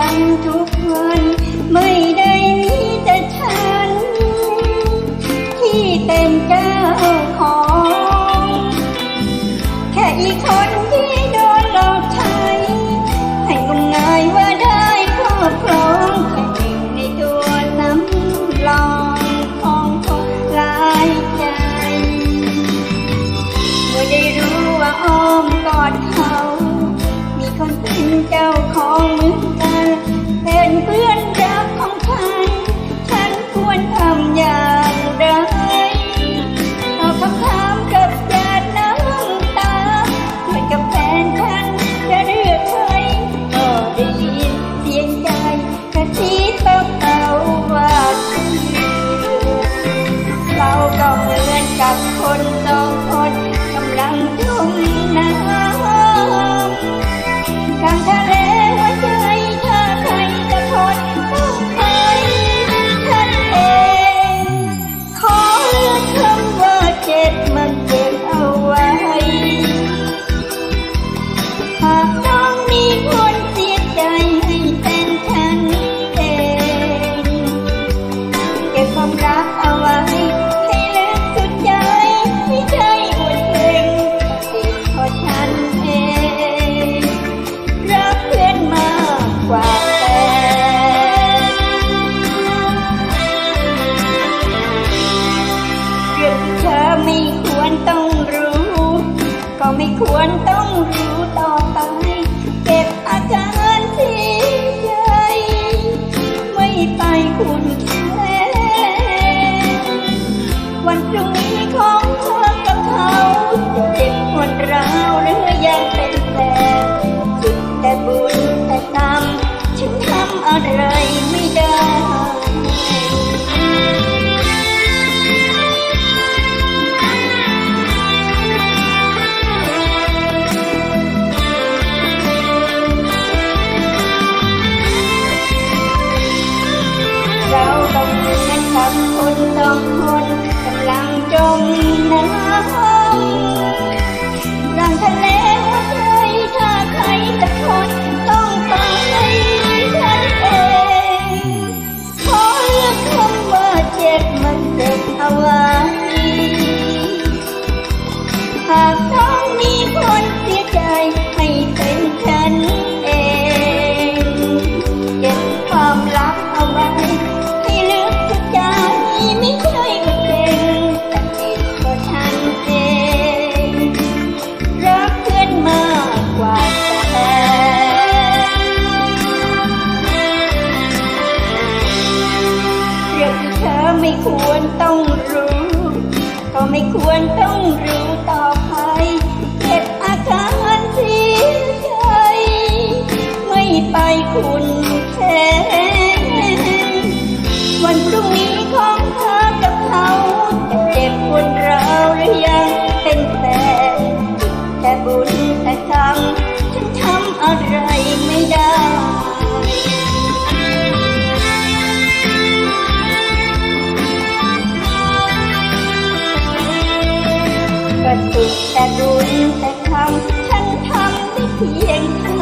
ปันทุกวันไม่ได้ ราไม่ควรต้องรู้ต่อไป เก็บอาการที่ใจไม่ไปคุณคิดวันพรุ่งนี้ของเธอกับเขาเจ็บปวดร้าวเรือยังเป็นแฟนคิดแต่บุญแต่กรรมฉันทำอะไรไม่ได้ นกำลังจมน้ำลงทะเลหัวใจถ้าใครจะทน ต้องรู้ ก็ไม่ควรต้องรู้ต่อไปเก็บอาการเสียใจไม่ไปคุณแทนวันพรุ่งนี้ของเธอ แต่บุญแต่คำฉันทำได้เพียงเท่า